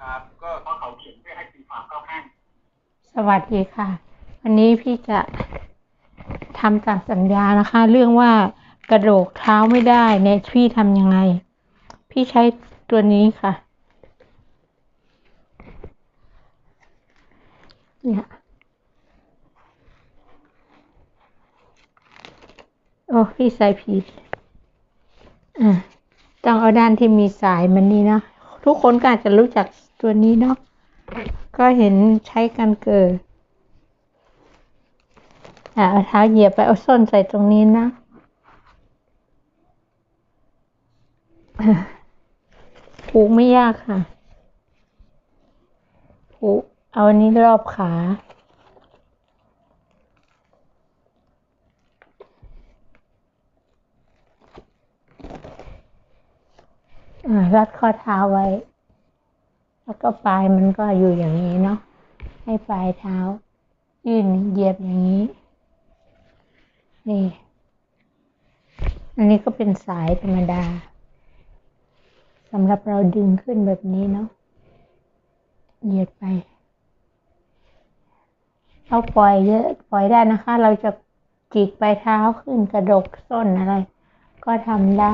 ครับก็เพราะเขาเขียนเพื่อให้ตีความเข้าข้างสวัสดีค่ะ วันนี้พี่จะทำตามสัญญานะคะ เรื่องว่ากระโดกเท้าไม่ได้เนี่ยพี่ทำยังไง พี่ใช้ตัวนี้ค่ะ เนี่ยโอ้พี่ใส่ผิดอ่าต้องเอาด้านที่มีสายมันนี่นะ ทุกคนก็อาจจะรู้จัก ตัวนี้เนาะก็เห็นใช้กันเกิดอะเอาเท้าเหยียบไปเอาส้นใส่ตรงนี้นะอะผูกไม่ยากค่ะผูกเอาอันนี้รอบขาอ่ารัดข้อเท้าไว้ แล้วก็ปลายมันก็อยู่อย่างนี้เนาะให้ปลายเท้า ยื่นเหยียบอย่างนี้ นี่ อันนี้ก็เป็นสายธรรมดาสำหรับเราดึงขึ้นแบบนี้เนาะเหยียดไปเราปล่อยเยอะปล่อยได้นะคะ เราจะจิกปลายเท้าขึ้นกระดกส้นอะไร ก็ทำได้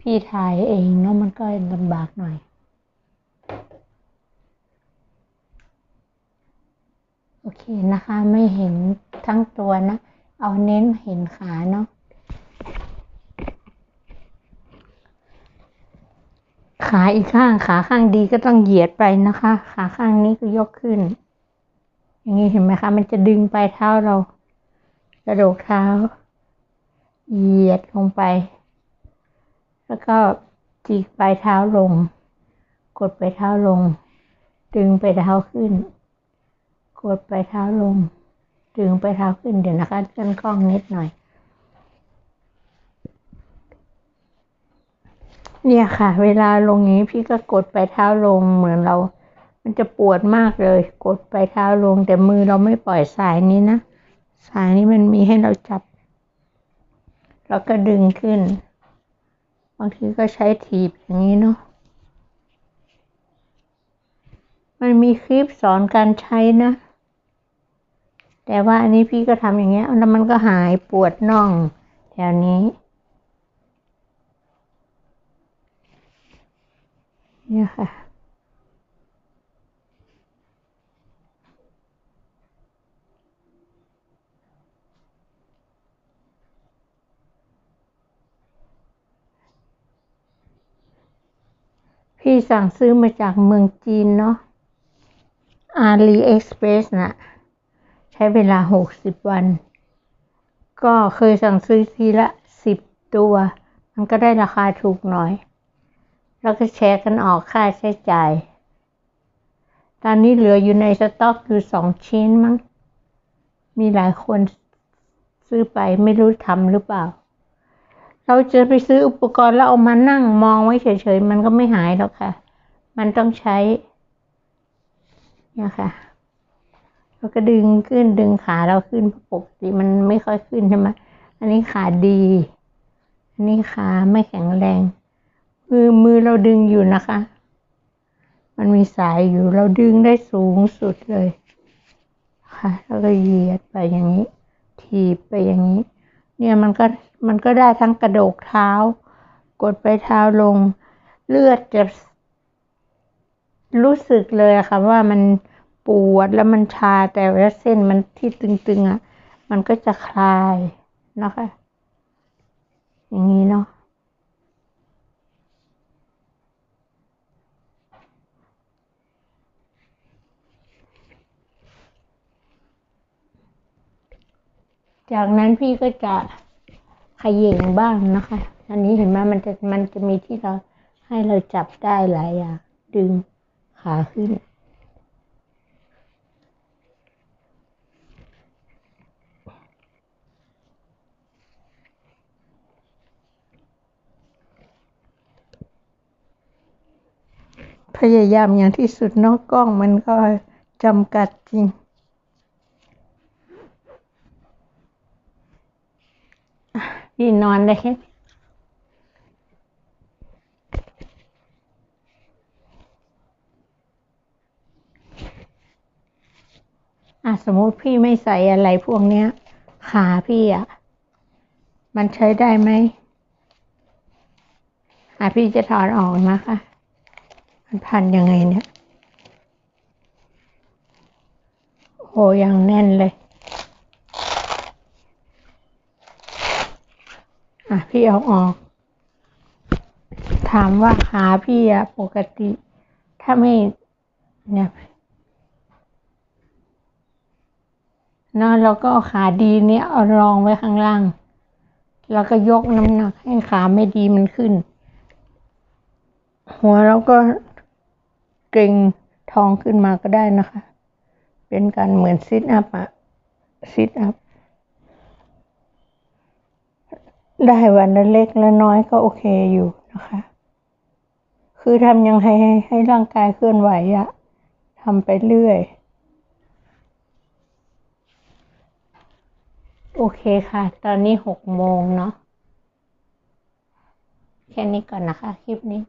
พี่ถ่ายเองเนาะมันก็ลำบากหน่อย โอเคนะคะ ไม่เห็นทั้งตัวนะ เอาเน้นเห็นขาเนาะขาอีกข้างขาข้างดีก็ต้องเหยียดไปนะคะ ขาข้างนี้ก็ยกขึ้น อย่างนี้เห็นไหมคะ มันจะดึงไปลายเท้าเรา กระโดดเท้า เหยียดลงไป แล้วก็จีกปลายเท้าลง กดปลายเท้าลง ดึงปลายเท้าขึ้น กดปลายเท้าลง ดึงปลายเท้าขึ้นเดี๋ยวนะคะกันกล้องนิดหน่อย เนี่ยค่ะ เวลาลงนี้พี่ก็กดปลายเท้าลงเหมือนเรา มันจะปวดมากเลย กดปลายเท้าลง แต่มือเราไม่ปล่อยสายนี้นะ สายนี้มันมีให้เราจับ แล้วก็ดึงขึ้น บางทีก็ใช้ถีบอย่างนี้เนาะมันมีคลิปสอนการใช้นะ แต่ว่าอันนี้พี่ก็ทำอย่างเงี้ยแล้วมันก็หายปวดน่องแถวนี้เนี่ยค่ะ พี่สั่งซื้อมาจากเมืองจีนเนาะ AliExpress นะใช้เวลาหกสิบวัน ก็เคยสั่งซื้อทีละสิบตัว มันก็ได้ราคาถูกหน่อย แล้วก็แชร์กันออกค่าใช้จ่าย ตอนนี้เหลืออยู่ในสต็อกอยู่สองชิ้นมั้ง มีหลายคนซื้อไปไม่รู้ทำหรือเปล่า เราจะไปซื้ออุปกรณ์แล้วเอามานั่งมองไว้เฉยๆ มันก็ไม่หายหรอกค่ะ มันต้องใช้เนี่ยค่ะ เราก็ดึงขึ้นดึงขาเราขึ้นปกติมันไม่ค่อยขึ้นใช่ไหมอันนี้ขาดี อันนี้ขาไม่แข็งแรง มือมือเราดึงอยู่นะคะ มันมีสายอยู่เราดึงได้สูงสุดเลย ค่ะ แล้วก็เหยียดไปอย่างนี้ ถีบไปอย่างนี้ เนี่ยมันก็มันก็ได้ทั้งกระโดกเท้า กดไปเท้าลง เลือดจะรู้สึกเลยค่ะว่ามัน ปวดแล้วมันชาแต่ว่าเส้นมันที่ตึงๆอะมันก็จะคลายนะคะ อย่างนี้เนาะจากนั้นพี่ก็จะขย่งบ้างนะคะ อันนี้เห็นไหมมันจะมันจะมีที่เราให้เราจับได้หลายอย่างดึงขาขึ้น พยายามอย่างที่สุดนอกกล้องมันก็จำกัดจริง พี่นอนได้แค่อะสมมติพี่ไม่ใส่อะไรพวกเนี้ย ขาพี่อะมันใช้ได้ไหมอะพี่จะถอดออกนะคะ มันพันยังไงเนี่ยโหยังแน่นเลย อะ พี่เอาออก ถามว่าขาพี่อะปกติ ถ้าไม่เนี่ยนอะแล้วก็เอาขาดีเนี้ยเอารองไว้ข้างล่าง แล้วก็ยกน้ำหนักให้ขาไม่ดีมันขึ้น หัวเราก็ เกร็งท้องขึ้นมาก็ได้นะคะ เป็นการเหมือนซิทอัพอะซิทอัพได้วันละเล็กละน้อยก็โอเคอยู่นะคะ คือทำยังไงให้ให้ร่างกายเคลื่อนไหวอะทำไปเรื่อย โอเคค่ะ ตอนนี้หกโมงเนาะแค่นี้ก่อนนะคะ คลิปนี้